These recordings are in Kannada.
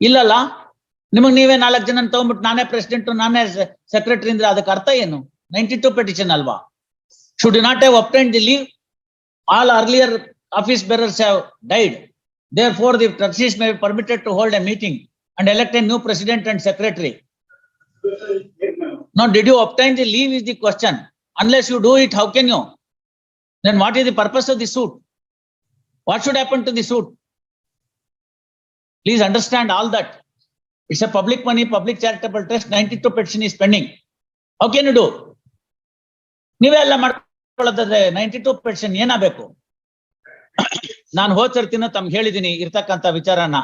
ಇಲ್ಲಲ್ಲ ನಿಮಗ್ ನೀವೇ ನಾಲ್ಕು ಜನ ತಗೊಂಡ್ಬಿಟ್ಟು ನಾನೇ ಪ್ರೆಸಿಡೆಂಟ್ ನಾನೇ ಸೆಕ್ರೆಟರಿ ಅಂದ್ರೆ ಅದಕ್ಕೆ ಅರ್ಥ ಏನು ನೈಂಟಿ ಟು ಪೆಟಿಷನ್ ಅಲ್ವಾ should not have obtain the leave all earlier office bearers have died therefore the trustees may permitted to hold a meeting and elect a new president and secretary Now, did you obtain the leave is the question. Unless you do it, how can you? Then what is the purpose of the suit? What should happen to the suit? Please understand all that. It's a public money, public charitable trust, ninety-two petition is pending. How can you do? ನೀವೇ ಎಲ್ಲ ಮಾಡ್ಕೊಳ್ಳೋದಾದ್ರೆ ನೈಂಟಿ ಟೂ ಪರ್ಸೆಂಟ್ ಏನಾಗಬೇಕು ನಾನು ಹೋದ್ ಸರ್ತಿನೂ ತಮ್ಗೆ ಹೇಳಿದೀನಿ ಇರ್ತಕ್ಕಂಥ ವಿಚಾರನ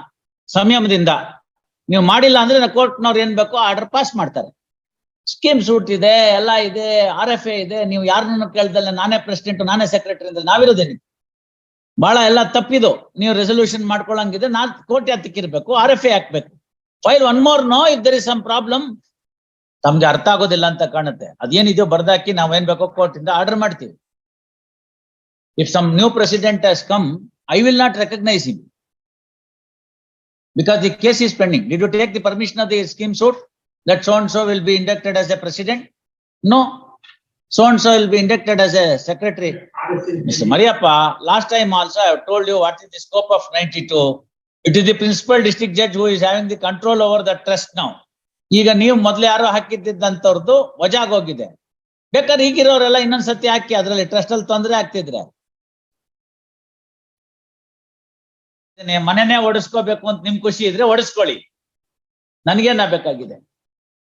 ಸಂಯಮದಿಂದ ನೀವು ಮಾಡಿಲ್ಲ ಅಂದ್ರೆ ಕೋರ್ಟ್ನವ್ರು ಏನ್ ಬೇಕೋ ಆರ್ಡರ್ ಪಾಸ್ ಮಾಡ್ತಾರೆ ಸ್ಕೀಮ್ ಸೂಟ್ ಇದೆ ಎಲ್ಲ ಇದೆ ಆರ್ ಎಫ್ ಎ ಇದೆ ನೀವು ಯಾರನ್ನು ಕೇಳ್ದಲ್ಲ ನಾನೇ ಪ್ರೆಸಿಡೆಂಟ್ ನಾನೇ ಸೆಕ್ರೆಟರಿ ಅಂದ್ರೆ ನಾವಿರೋದೇನಿ ಬಹಳ ಎಲ್ಲ ತಪ್ಪಿದು. ನೀವು ರೆಸೊಲ್ಯೂಷನ್ ಮಾಡ್ಕೊಳಂಗಿದೆ ನಾಲ್ಕು ಕೋಟಿ ಹತ್ತಿಕ್ಕಿರ್ಬೇಕು ಆರ್ ಎಫ್ ಎ ಹಾಕ್ಬೇಕು. File one more no if there is some problem ತಮ್ಗೆ ಅರ್ಥ ಆಗೋದಿಲ್ಲ ಅಂತ ಕಾಣುತ್ತೆ. ಅದೇನಿದೆಯೋ ಬರ್ದಾಕಿ ನಾವ್ ಏನ್ ಬೇಕೋ ಕೋರ್ಟ್ ಇಂದ ಆರ್ಡರ್ ಮಾಡ್ತೀವಿ. If some new president has come I will not recognise him because the case is pending did you take the permission of the scheme suit that so will be inducted as a president no? So and so will be inducted as a secretary. Mr. Mariappa, last time also I have told you what is the scope of ninety-two. It is the principal district judge who is having the control over the trust now. ಈಗ ನೀವು ಮೊದಲು ಯಾರೋ ಹಾಕಿದ್ದಂತವ್ರದ್ದು ವಜಾಗ್ ಹೋಗಿದೆ ಬೇಕಾದ್ರೆ ಈಗಿರೋರೆಲ್ಲ ಇನ್ನೊಂದ್ಸತಿ ಹಾಕಿ ಅದ್ರಲ್ಲಿ ಟ್ರಸ್ಟ್ ಅಲ್ಲಿ ತೊಂದರೆ ಆಗ್ತಿದ್ರೆ ಮನೆನೇ ಓಡಿಸ್ಕೋಬೇಕು ಅಂತ ನಿಮ್ ಖುಷಿ ಇದ್ರೆ ಓಡಿಸ್ಕೊಳ್ಳಿ ನನ್ಗೇನ ಬೇಕಾಗಿದೆ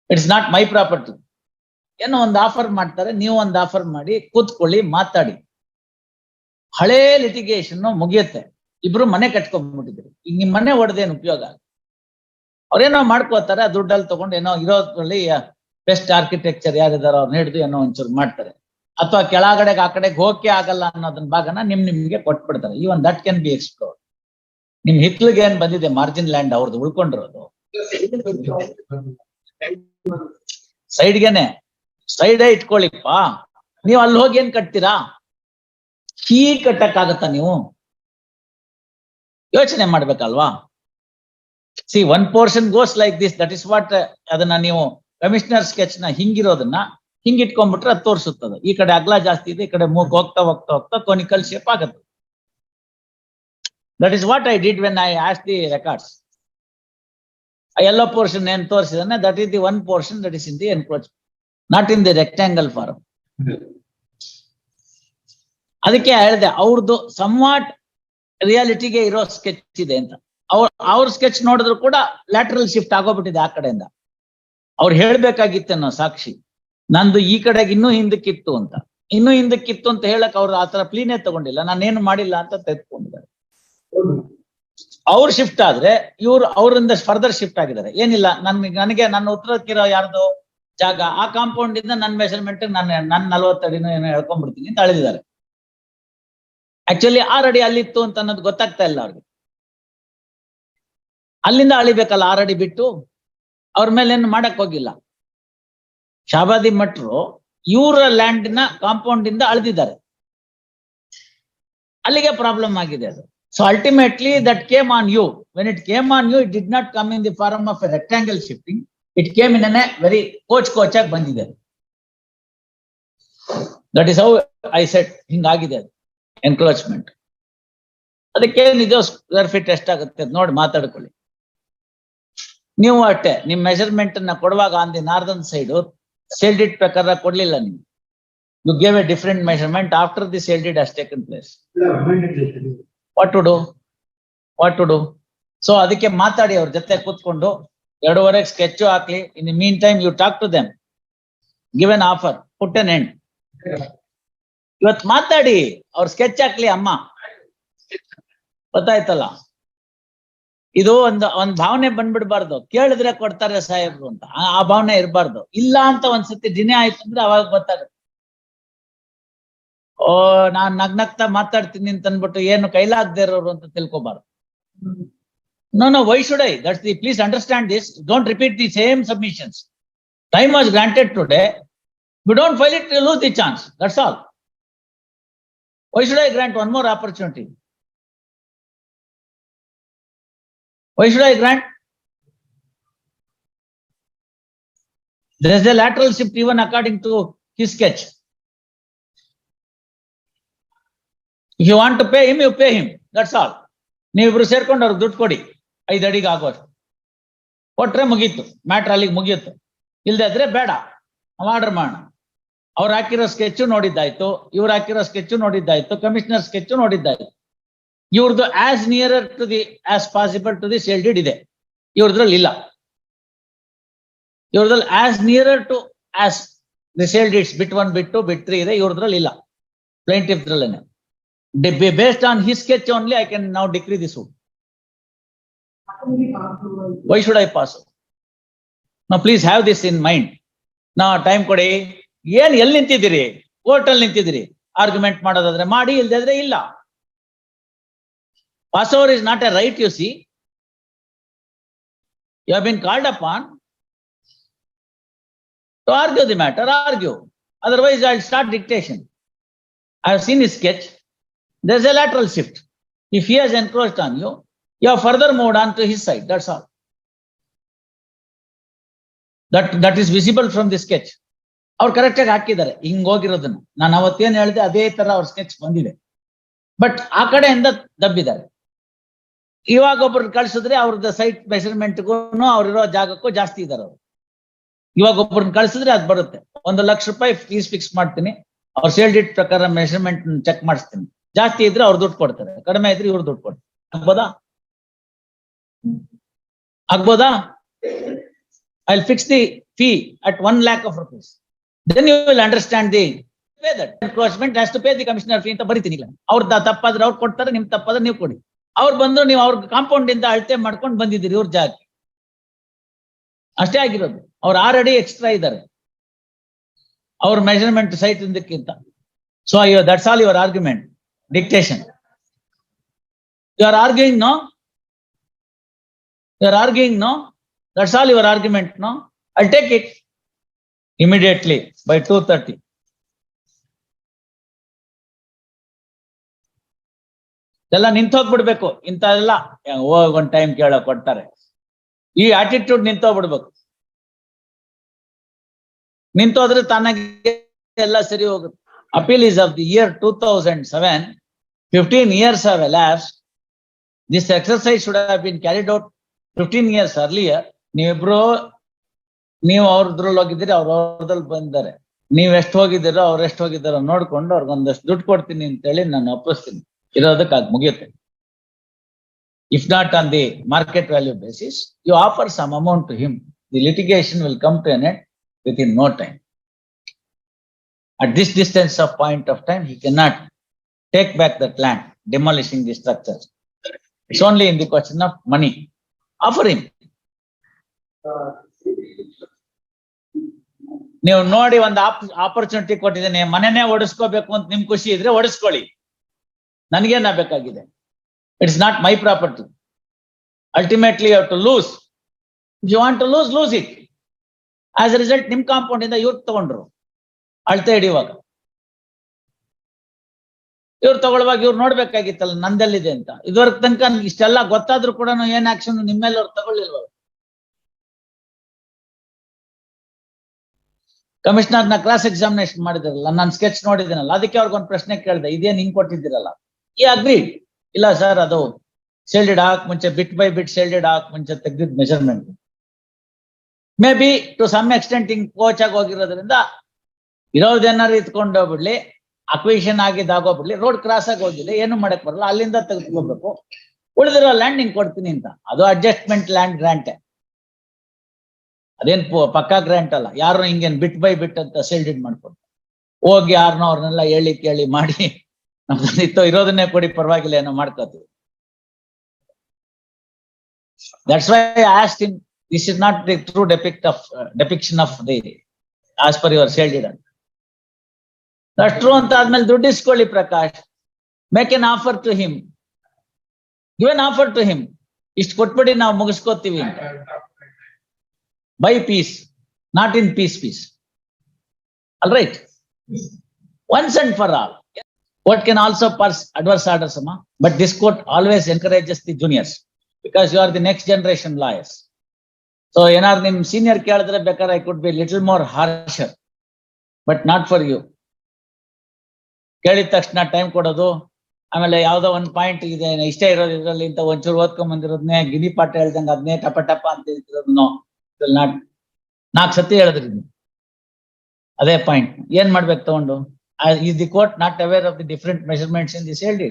ಇಟ್ಸ್ ನಾಟ್ ಮೈ ಪ್ರಾಪರ್ಟಿ ಏನೋ ಒಂದು ಆಫರ್ ಮಾಡ್ತಾರೆ ನೀವು ಒಂದು ಆಫರ್ ಮಾಡಿ ಕೂತ್ಕೊಳ್ಳಿ ಮಾತಾಡಿ. ಹಳೇ ಲಿಟಿಗೇಷನ್ ಮುಗಿಯುತ್ತೆ. ಇಬ್ರು ಮನೆ ಕಟ್ಕೊಂಡ್ಬಿಟ್ಟಿದ್ರು. ಈಗ ನಿಮ್ ಮನೆ ಹೊಡೆದೇನು ಉಪಯೋಗ ಅವ್ರೇನೋ ಮಾಡ್ಕೋತಾರೆ ಆ ದುಡ್ಡಲ್ಲಿ ತಗೊಂಡು ಏನೋ ಇರೋದ್ರಲ್ಲಿ ಬೆಸ್ಟ್ ಆರ್ಕಿಟೆಕ್ಚರ್ ಯಾರಿದಾರೋ ಅವ್ರನ್ನ ಹಿಡಿದು ಏನೋ ಒಂಚೂರು ಮಾಡ್ತಾರೆ. ಅಥವಾ ಕೆಳಗಡೆಗೆ ಆ ಕಡೆಗೆ ಹೋಗಕ್ಕೆ ಆಗಲ್ಲ ಅನ್ನೋದನ್ನ ಭಾಗನ ನಿಮ್ ನಿಮ್ಗೆ ಕೊಟ್ಬಿಡ್ತಾರೆ. ಈ ಒಂದ್ ದಟ್ ಕ್ಯಾನ್ ಬಿ ಎಕ್ಸ್ಪ್ಲೋರ್ ನಿಮ್ ಹಿತ್ಲಿಗೆ ಏನ್ ಬಂದಿದೆ? ಮಾರ್ಜಿನ್ ಲ್ಯಾಂಡ್ ಅವ್ರದ್ದು ಉಳ್ಕೊಂಡಿರೋದು. ಸೈಡ್ಗೆನೆ ಸೈಡೇ ಇಟ್ಕೊಳ್ಳಿಪ್ಪ ನೀವು ಅಲ್ಲಿ ಹೋಗಿ ಏನ್ ಕಟ್ತೀರಾ? ಕೀ ಕಟ್ಟಕ್ಕಾಗತ್ತಾ ನೀವು? ಯೋಚನೆ ಮಾಡ್ಬೇಕಲ್ವಾ? See one portion goes like this that is what ಅದನ್ನ ನೀವು ಕಮಿಷನರ್ ಸ್ಕೆಚ್ನ ಹಿಂಗಿರೋದನ್ನ ಹಿಂಗ್ ಇಟ್ಕೊಂಡ್ಬಿಟ್ರೆ ಅದು ತೋರಿಸುತ್ತದೆ. ಈ ಕಡೆ ಅಗ್ಲ ಜಾಸ್ತಿ ಇದೆ, ಈ ಕಡೆ ಮೂಗ್ ಹೋಗ್ತಾ ಹೋಗ್ತಾ ಹೋಗ್ತಾ ಕೊನಿಕಲ್ ಶೇಪ್ ಆಗುತ್ತೆ. That is what I did when I as the records yellow portion ಏನ್ ತೋರಿಸಿದಾನೆ that is the one portion that is in the encroach not in the rectangle form ಅದಕ್ಕೆ ಹೇಳಿದೆ ಅವ್ರದ್ದು ಸಮ್ವಾಟ್ ರಿಯಾಲಿಟಿಗೆ ಇರೋ ಸ್ಕೆಚ್ ಇದೆ ಅಂತ. ಅವ್ರ ಅವ್ರ ಸ್ಕೆಚ್ ನೋಡಿದ್ರು ಕೂಡ ಲ್ಯಾಟ್ರಲ್ ಶಿಫ್ಟ್ ಆಗೋಗ್ಬಿಟ್ಟಿದೆ ಆ ಕಡೆಯಿಂದ. ಅವ್ರು ಹೇಳ್ಬೇಕಾಗಿತ್ತೇನೋ ಸಾಕ್ಷಿ ನಂದು ಈ ಕಡೆಗೆ ಇನ್ನೂ ಹಿಂದಕ್ಕಿತ್ತು ಅಂತ. ಇನ್ನೂ ಹಿಂದಕ್ಕಿತ್ತು ಅಂತ ಹೇಳಕ್ ಅವ್ರು ಆತರ ಪ್ಲೀನೇ ತಗೊಂಡಿಲ್ಲ. ನಾನೇನು ಮಾಡಿಲ್ಲ ಅಂತ ತೆಗೆದುಕೊಂಡಿದ್ದಾರೆ. ಅವ್ರು ಶಿಫ್ಟ್ ಆದ್ರೆ ಇವ್ರು ಅವರಿಂದ ಫರ್ದರ್ ಶಿಫ್ಟ್ ಆಗಿದ್ದಾರೆ. ಏನಿಲ್ಲ ನನ್ಗೆ ನನಗೆ ನನ್ನ ಉತ್ತರಕ್ಕಿರೋ ಯಾರ್ದು? ಜಾಗ. ಆ ಕಾಂಪೌಂಡ್ ಇಂದ ನನ್ನ ಮೆಷರ್ಮೆಂಟ್ ನನ್ನ ನನ್ನ ನಲ್ವತ್ತಡಿನೂ ಏನೋ ಹೇಳ್ಕೊಂಡ್ಬಿಡ್ತೀನಿ ಅಂತ ಅಳಿದಿದ್ದಾರೆ. ಆಕ್ಚುಲಿ ಆರಡಿ ಅಲ್ಲಿತ್ತು ಅಂತ ಅನ್ನೋದು ಗೊತ್ತಾಗ್ತಾ ಇಲ್ಲ ಅವ್ರಿಗೆ. ಅಲ್ಲಿಂದ ಅಳಿಬೇಕಲ್ಲ, ಆರ್ ಅಡಿ ಬಿಟ್ಟು ಅವ್ರ ಮೇಲೆ ಏನು ಮಾಡಕ್ ಹೋಗಿಲ್ಲ. ಶಾಬಾದಿ ಮಟ್ರು ಇವರ ನ ಕಾಂಪೌಂಡ್ ಇಂದ ಅಳ್ದಿದ್ದಾರೆ. ಅಲ್ಲಿಗೆ ಪ್ರಾಬ್ಲಮ್ ಆಗಿದೆ ಅದು. So ultimately that came on you when it came on you it did not come in the form of rectangle shifting it came in an very coach ಕೋಚ್ ಆಗಿ ಬಂದಿದೆ that is how I set ಹಿಂಗಾಗಿದೆ ಅದು ಎನ್ಕ್ರೋಚ್ಮೆಂಟ್ ಅದಕ್ಕೆ ನಿಜ ಸ್ಕ್ವೇರ್ ಫೀಟ್ ಎಷ್ಟಾಗುತ್ತೆ ನೋಡಿ ಮಾತಾಡ್ಕೊಳ್ಳಿ. ನೀವು ಅಷ್ಟೇ ನಿಮ್ ಮೆಜರ್ಮೆಂಟ್ ಅನ್ನ ಕೊಡುವಾಗ on the northern side sale deed ಪ್ರಕಾರ ಕೊಡ್ಲಿಲ್ಲ ನೀವು. You gave a different measurement after the sale deed has taken place what to do what to do so ಅದಕ್ಕೆ ಮಾತಾಡಿ ಅವ್ರ ಜೊತೆ ಕೂತ್ಕೊಂಡು ಎರಡೂವರೆಗೆ ಸ್ಕೆಚ್ ಹಾಕ್ಲಿ. In meantime you talk to them give an offer put an end ಇವತ್ ಮಾತಾಡಿ. ಅವ್ರ ಸ್ಕೆಚ್ ಹಾಕ್ಲಿ ಅಮ್ಮ. ಗೊತ್ತಾಯ್ತಲ್ಲ? ಇದು ಒಂದು, ಒಂದ್ ಭಾವನೆ ಬಂದ್ಬಿಡ್ಬಾರ್ದು. ಕೇಳಿದ್ರೆ ಕೊಡ್ತಾರೆ ಸಾಹೇಬ್ರು ಅಂತ. ಆ- ಭಾವನೆ ಇರಬಾರ್ದು. ಇಲ್ಲ ಅಂತ ಒಂದ್ಸತಿ ದಿನೇ ಆಯ್ತು ಅಂದ್ರೆ ಅವಾಗ ಗೊತ್ತಾಗುತ್ತೆ. ಓ, ನಾನ್ ನಗ್ನಗ್ತಾ ಮಾತಾಡ್ತೀನಿ ಅಂತ ಅನ್ಬಿಟ್ಟು ಏನು ಕೈಲಾಗ್ದೇ ಇರೋರು ಅಂತ ತಿಳ್ಕೊಬಾರ್ದು. No, no, why should I? That's the, please understand this. Don't repeat the same submissions. Time was granted today. We don't file it, you lose the chance. That's all. Why should I grant one more opportunity? Why should I grant? There is a lateral shift even according to his sketch. If you want to pay him, you pay him. That's all. ನೀವು ಇಬ್ರು ಸೇರ್ಕೊಂಡು ಅವ್ರಿಗೆ ದುಡ್ಡು ಕೊಡಿ ಐದು ಅಡಿಗೆ ಆಗೋಷ್ಟು ಕೊಟ್ರೆ ಮುಗೀತು ಮ್ಯಾಟ್ರ್ ಅಲ್ಲಿಗೆ ಮುಗಿಯುತ್ತೆ. ಇಲ್ಲದೆ ಇದ್ರೆ ಬೇಡ ಆರ್ಡರ್ ಮಾಡೋಣ. ಅವ್ರು ಹಾಕಿರೋ ಸ್ಕೆಚ್ ನೋಡಿದ್ದಾಯ್ತು, ಇವ್ರು ಹಾಕಿರೋ ಸ್ಕೆಚ್ ನೋಡಿದ್ದಾಯ್ತು ಕಮಿಷನರ್ ಸ್ಕೆಚ್ ನೋಡಿದ್ದಾಯ್ತು. ಇವ್ರದ್ದು as nearer to the as possible to the sale deed ಇದೆ. ಇವ್ರದ್ರಲ್ಲಿ ಇಲ್ಲ. ಇವ್ರದ್ರಲ್ಲಿ as nearer to as the sale deeds bit one bit two bit three ಇದೆ, ಇವ್ರದ್ರಲ್ಲಿ ಇಲ್ಲ. Plaintiff ದ್ರಲ್ಲೇನೆ based on his sketch only I can ನಾವು decree this why should I pass ನಾ please have this in mind ನಾ ಟೈಮ್ ಕೊಡಿ ಏನ್ ಎಲ್ಲಿ ನಿಂತಿದ್ದೀರಿ ಕೋರ್ಟ್ ಅಲ್ಲಿ ನಿಂತಿದ್ದೀರಿ ಆರ್ಗ್ಯುಮೆಂಟ್ ಮಾಡೋದಾದ್ರೆ ಮಾಡಿ ಇಲ್ದಿದ್ರೆ ಇಲ್ಲ pass over is not a right you see you have been called upon to argue the matter, argue. Otherwise, I'll start dictation. I have seen his sketch. There's a lateral shift. If he has encroached on you, you have further moved on to his side. That's all. That that is visible from the sketch. ಅವ್ರು ಕರೆಕ್ಟ್ ಆಗಿ ಹಾಕಿದ್ದಾರೆ, ಹಿಂಗ್ ಹೋಗಿರೋದನ್ನ. ನಾನು ಅವತ್ತೇನ್ ಹೇಳಿದೆ, ಅದೇ ತರ ಅವ್ರ ಸ್ಕೆಚ್ ಬಂದಿದೆ. ಬಟ್ ಆ ಕಡೆಯಿಂದ ದಬ್ಬಿದ್ದಾರೆ. ಇವಾಗ ಒಬ್ರು ಕಳ್ಸಿದ್ರೆ ಅವ್ರದ್ದು ಸೈಟ್ ಮೆಷರ್ಮೆಂಟ್ಗೂ ಅವ್ರಿರೋ ಜಾಗಕ್ಕೂ ಜಾಸ್ತಿ ಇದಾರೆ ಅವ್ರು. ಇವಾಗ ಒಬ್ಬರನ್ನ ಕಳ್ಸಿದ್ರೆ ಅದ್ ಬರುತ್ತೆ. ಒಂದು ಲಕ್ಷ ರೂಪಾಯಿ ಫೀಸ್ ಫಿಕ್ಸ್ ಮಾಡ್ತೀನಿ. ಅವ್ರ ಸೇಲ್ಡ್ ಇಟ್ ಪ್ರಕಾರ ಮೆಷರ್ಮೆಂಟ್ ಚೆಕ್ ಮಾಡಿಸ್ತೀನಿ. ಜಾಸ್ತಿ ಇದ್ರೆ ಅವ್ರು ದುಡ್ಡು ಕೊಡ್ತಾರೆ. ಕಡಿಮೆ ಇದ್ರೆ ಇವ್ರು ದುಡ್ಡು ಕೊಡ್ತಾರೆ. ಆಗ್ಬೋದಾ? ಆಗ್ಬೋದಾ? I fix the fee at one lakh of rupees then you will understand the pay encroachment has pay the commissioner fee ಅಂತ ಬರಿತೀನಿ ಇಲ್ಲ ಅವ್ರ ತಪ್ಪಾದ್ರೆ ಅವ್ರು ಕೊಡ್ತಾರೆ, ನಿಮ್ ತಪ್ಪಾದ್ರೆ ನೀವು ಕೊಡಿ. ಅವ್ರು ಬಂದ್ರು ನೀವು ಅವ್ರ ಕಾಂಪೌಂಡ್ ಇಂದ ಅಳತೆ ಮಾಡ್ಕೊಂಡು ಬಂದಿದ್ದೀರಿ ಇವ್ರ ಜಾಗಕ್ಕೆ ಅಷ್ಟೇ ಆಗಿರೋದು. ಅವ್ರು ಆರ್ ಅಡಿ ಎಕ್ಸ್ಟ್ರಾ ಇದ್ದಾರೆ. ಅವ್ರ measurement site ಇಂದಕ್ಕಿಂತ. So that's all your argument dictation you are arguing no are arguing no that's all your argument no I take it immediately by two thirty ಎಲ್ಲ ನಿಂತೋಗ್ಬಿಡ್ಬೇಕು. ಇಂಥ ಎಲ್ಲ ಒಂದ್ ಟೈಮ್ ಕೇಳೋ ಕೊಡ್ತಾರೆ. ಈ ಆಟಿಟ್ಯೂಡ್ ನಿಂತೋಗ್ಬಿಡ್ಬೇಕು. ನಿಂತೋದ್ರೆ ತನಗೆ ಎಲ್ಲ ಸರಿ ಹೋಗುತ್ತೆ. Appeal is of the year two thousand seven fifteen years of alas this exercise should have been carried out fifteen years earlier ನೀವಿಬ್ರು ನೀವು ಅವ್ರದ್ರಲ್ಲಿ ಹೋಗಿದ್ದೀರಿ ಅವ್ರ ಅವ್ರದ್ರಲ್ಲಿ ಬಂದಿದ್ದಾರೆ. ನೀವ್ ಎಷ್ಟು ಹೋಗಿದ್ದೀರೋ ಅವ್ರು ಎಷ್ಟು ಹೋಗಿದ್ದಾರೋ ನೋಡ್ಕೊಂಡು ಅವ್ರಿಗೊಂದಷ್ಟು ದುಡ್ಡು ಕೊಡ್ತೀನಿ ಅಂತೇಳಿ ನಾನು ಒಪ್ಪಿಸ್ತೀನಿ. ಇರೋದಕ್ಕೆ ಅದು ಮುಗಿಯುತ್ತೆ. If not on the market value basis you offer some amount to him the litigation will come to an end within no time. At this distance of point of time, he cannot take take that that land demolishing the It's it's in the question of of Offer him. ನೀವು ನೋಡಿ ಒಂದು ಆಪರ್ಚುನಿಟಿ ಕೊಟ್ಟಿದ್ದೇನೆ. ಮನೆನೇ ಓಡಿಸ್ಕೋಬೇಕು ಅಂತ ನಿಮ್ ಖುಷಿ ಇದ್ರೆ ಓಡಿಸ್ಕೊಳ್ಳಿ. ನನಗೇನ ಬೇಕಾಗಿದೆ? It's not my property ultimately you to lose you want to lose lose it as a result ನಿಮ್ ಕಾಂಪೌಂಡ್ ಇಂದ ಇವ್ರು ತಗೊಂಡ್ರು. ಅಳ್ತೆ ಹಿಡಿಯುವಾಗ ಇವ್ರು ತಗೊಳ್ಳುವಾಗ ಇವ್ರು ನೋಡ್ಬೇಕಾಗಿತ್ತಲ್ಲ, ನಂದೆಲ್ಲಿದೆ ಅಂತ. ಇದುವರೆಗೆ ತನಕ ಇಷ್ಟೆಲ್ಲ ಗೊತ್ತಾದ್ರೂ ಕೂಡ ಏನ್ ಆಕ್ಷನ್ ನಿಮ್ಮೇಲೆ ಅವ್ರು ತಗೊಳ್ಳಿಲ್ವ ಕಮಿಷನರ್ನ ಕ್ಲಾಸ್ ಎಕ್ಸಾಮಿನೇಷನ್ ಮಾಡಿದಿರಲ್ಲ, ನಾನು ಸ್ಕೆಚ್ ನೋಡಿದ್ದೀನಲ್ಲ, ಅದಕ್ಕೆ ಅವ್ರಿಗೊಂದು ಪ್ರಶ್ನೆ ಕೇಳಿದೆ, ಇದೇನ್ ಹಿಂಗ್ ಕೊಟ್ಟಿದ್ದೀರಲ್ಲ? ಈ ಅಗ್ರಿ ಇಲ್ಲ ಸರ್ ಅದು ಶೇಲ್ಡೆಡ್ ಹಾಕ್ ಮುಂಚೆ ಬಿಟ್ ಬೈ ಬಿಟ್ ಶೇಲ್ಡೆಡ್ ಹಾಕ್ ಮುಂಚೆ ತೆಗ್ದಿದ್ measurement may be to some extent ಹಿಂಗ್ ಕೋಚ್ ಆಗಿ ಹೋಗಿರೋದ್ರಿಂದ ಇರೋದೇನಾರು ಇತ್ಕೊಂಡು ಹೋಗ್ಬಿಡ್ಲಿ. ಅಕ್ವಿಷನ್ ಆಗಿದ್ದು ಆಗೋಗ್ಬಿಡ್ಲಿ ರೋಡ್ ಕ್ರಾಸ್ ಆಗಿ ಹೋಗಿಲ್ಲ ಏನು ಮಾಡಕ್ ಬರಲ್ಲ, ಅಲ್ಲಿಂದ ತೆಗೆದುಕೋಬೇಕು ಉಳಿದಿರೋ ಲ್ಯಾಂಡ್ ನಿಂಗೆ ಕೊಡ್ತೀನಿ ಅಂತ. ಅದು ಅಡ್ಜಸ್ಟ್ಮೆಂಟ್ ಲ್ಯಾಂಡ್ ಗ್ರಾಂಟ್ ಅದೇನ್ ಪಕ್ಕಾ ಗ್ರಾಂಟ್ ಅಲ್ಲ. ಯಾರು ಹಿಂಗೇನ್ ಬಿಟ್ ಬೈ ಬಿಟ್ ಅಂತ ಸೆಲ್ಡಿಡ್ ಮಾಡ್ಕೊಂಡು ಹೋಗಿ ಯಾರನ್ನೋ ಅವ್ರನ್ನೆಲ್ಲ ಹೇಳಿ ಕೇಳಿ ಮಾಡಿ. ನಮ್ದು ಇರೋದನ್ನೇ ಕೊಡಿ, ಪರವಾಗಿಲ್ಲ, ಏನೋ ಮಾಡ್ಕೋತೀವಿ. That's why asked in this is not the true depict of depiction of the as per your sale deed ಅಂತ ದಟ್ ಟ್ರೂ ಅಂತ ಆದ್ಮೇಲೆ ದುಡ್ಡು ಇಸ್ಕೊಳ್ಳಿ Prakash. Make an offer to him give an offer to him ಇಷ್ಟು ಕೊಟ್ಬಿಡಿ ನಾವು ಮುಗಿಸ್ಕೋತೀವಿ ಅಂತ. By peace not in piece piece all right once and for all what can also pass adverse orders, Amma. But this court always encourages the juniors because you are the next generation lawyers. So ಏನಾದ್ರು ನಿಮ್ ಸೀನಿಯರ್ ಕೇಳಿದ್ರೆ ಬೇಕಾದ್ರೆ I could be little more harsher but not for you ಕೇಳಿದ ತಕ್ಷಣ ಟೈಮ್ ಕೊಡೋದು. ಆಮೇಲೆ ಯಾವ್ದೋ ಒಂದ್ ಪಾಯಿಂಟ್ ಇದೆ ಇಷ್ಟೇ ಇರೋದು ಇದ್ರಲ್ಲಿ ಇಂತ ಒಂಚೂರು ಓದ್ಕೊಂಡ್ ಬಂದಿರೋದ್ನೇ ಗಿನಿ ಪಾಠ ಹೇಳ್ದಂಗ ಅದನ್ನೇ ಟಪ ಟಪ ಅಂತ ನಾಟ್ ನಾಲ್ಕು ಸತಿ ಹೇಳಿದ್ರಿ ಅದೇ ಪಾಯಿಂಟ್ ಏನ್ ಮಾಡ್ಬೇಕು ತಗೊಂಡು? Is the court not aware of the different measurements in this this LD?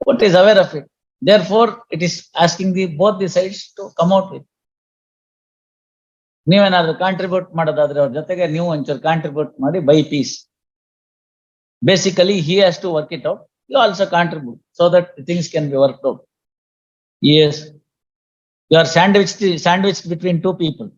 Is is aware of it. Therefore, it is asking the both the sides to come out with ನೀವೇನಾದ್ರೂ ಕಾಂಟ್ರಿಬ್ಯೂಟ್ ಮಾಡೋದಾದ್ರೆ ಅವ್ರ ಜೊತೆಗೆ ನೀವು ಒಂಚೂರು ಕಾಂಟ್ರಿಬ್ಯೂಟ್ ಮಾಡಿ by peace Basically, he has to work it out. You also contribute so that things can be worked out. Yes. You are sandwiched, sandwiched between two people.